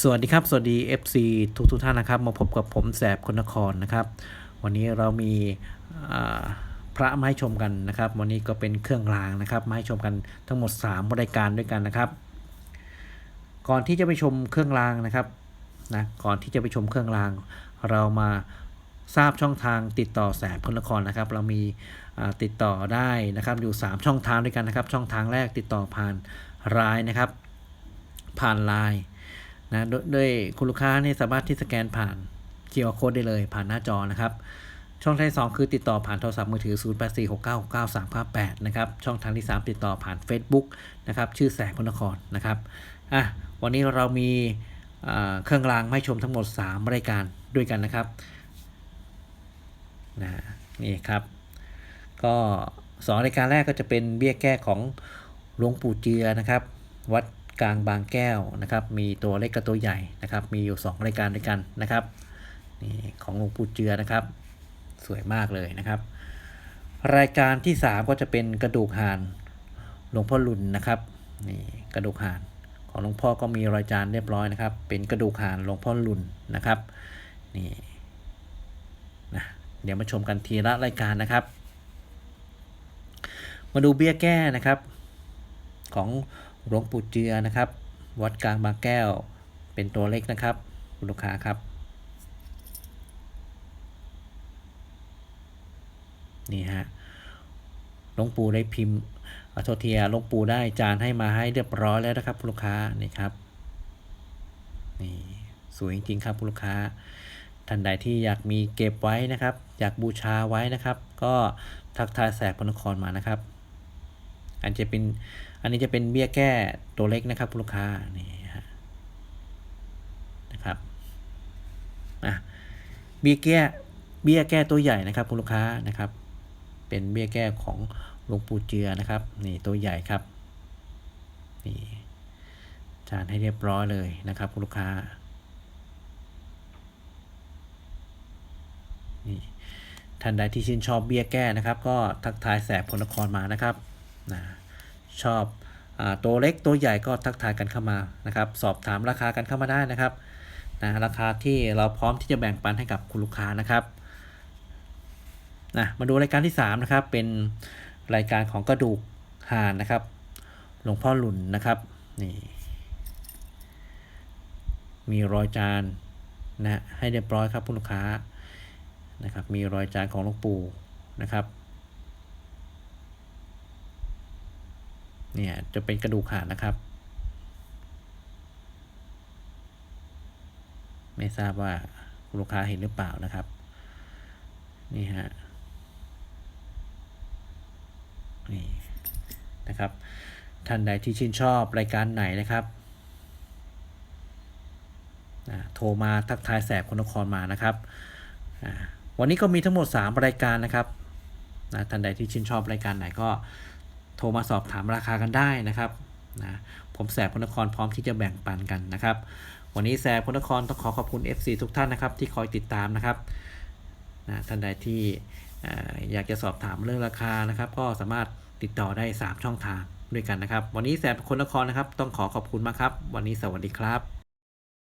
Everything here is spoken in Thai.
สวัสดีครับ สวัสดี FC ทุกทุกท่านนะครับ มาพบกับผมแสบคนนครนะครับ วันนี้เรามีพระไม้ชมกันนะครับ วันนี้ก็เป็นเครื่องรางนะครับไม้ชมกันทั้งหมด 3 รายการด้วยกันนะครับ ก่อนที่จะไปชมเครื่องรางนะครับนะก่อนที่จะไปชมเครื่องราง เรามาทราบช่องทางติดต่อแสบคนนครนะครับ เรามีติดต่อได้นะครับอยู่ 3 ช่องทางด้วยกันนะครับ ช่องทางแรกติดต่อผ่านไลน์นะครับ ผ่านไลน์ นะดยโดยคุณลูกค้าเนี่ยสามารถที่สแกนผ่าน QR code ได้เลยผ่านหน้าจอนะครับ ช่องทางที่สองคือติดต่อผ่านโทรศัพท์มือถือ 0846969398นะครับ ช่องทางที่ 3 ติดต่อผ่าน Facebook นะครับ ชื่อแสงพนครนะครับอะวันนี้เรามีเครื่องรางให้ชมทั้งหมด 3 รายการด้วยกันนะครับนะนี่ครับ ก็สองรายการแรกก็จะเป็นเบี้ยแก้ของหลวงปู่เจือนะครับ วัด กลางบางแก้วนะครับ มีตัวเล็กกับตัวใหญ่นะครับ มีอยู่ 2 รายการด้วยกันนะครับนี่ของหลวงปู่เจือนะครับ สวยมากเลยนะครับ รายการที่ 3 ก็จะเป็นกระดูกห่านหลวงพ่อหลุนนะครับนี่กระดูกห่านของหลวงพ่อก็มีรอยจานเรียบร้อยนะครับ เป็นกระดูกห่านหลวงพ่อหลุนนะครับนี่นะเดี๋ยวมาชมกันทีละรายการนะครับ มาดูเบี้ยแก้นะครับของ หลวงปู่เจือนะครับ วัดกลางบางแก้ว เป็นตัวเล็กนะครับคุณลูกค้าครับ นี่ฮะหลวงปู่ได้พิมพ์อโทษทีอะหลวงปู่ได้จานให้มาให้เรียบร้อยแล้วนะครับคุณลูกค้านี่ครับนี่สวยจริงๆครับคุณลูกค้าท่านใดที่อยากมีเก็บไว้นะครับ อยากบูชาไว้นะครับ ก็ทักทายแสกพนครมานะครับ อันจะเป็น อันนี้จะเป็นเบี้ยแก้ตัวเล็กนะครับลูกค้านี่ฮะนะครับอะเบี้ยแก้เบี้ยแก้ตัวใหญ่นะครับคุณลูกค้านะครับ เป็นเบี้ยแก้ของหลวงปู่เจือนะครับนี่ตัวใหญ่ครับนี่จานให้เรียบร้อยเลยนะครับคุณลูกค้านี่ท่านใดที่ชื่นชอบเบี้ยแก้นะครับ ก็ทักทายแสบพลนครมานะครับนะ ชอบอตัวเล็กตัวใหญ่ก็ทักทายกันเข้ามานะครับสอบถามราคากันเข้ามาได้นะครับนะราคาที่เราพร้อมที่จะแบ่งปันให้กับคุณลูกค้านะครับนะมาดูรายการที่3นะครับเป็นรายการของกระดูกห่านนะครับ หลวงพ่อหลุนนะครับนี่มีรอยจานนะให้เรียบร้อยครับคุณลูกค้านะครับ มีรอยจานของหลวงปู่นะครับ เนี่ยจะเป็นกระดูกห่านนะครับ ไม่ทราบว่าลูกค้าเห็นหรือเปล่านะครับ นี่ฮะนี่นะครับ ท่านใดที่ชื่นชอบรายการไหนนะครับอ่าโทรมาทักทายแสบคนนครมานะครับอ่าวันนี้ก็มีทั้งหมด 3 รายการนะครับนะท่านใดที่ชื่นชอบรายการไหนก็ โทรมาสอบถามราคากันได้นะครับนะผมแสบพนครพร้อมที่จะแบ่งปันกันนะครับ วันนี้แสบพนครต้องขอขอบคุณ FC ทุกท่านนะครับ ที่คอยติดตามนะครับนะท่านใดที่อ่อยากจะสอบถามเรื่องราคานะครับ ก็สามารถติดต่อได้ 3 ช่องทางด้วยกันนะครับ วันนี้แสบคนนครนะครับ ต้องขอขอบคุณมากครับ วันนี้สวัสดีครับ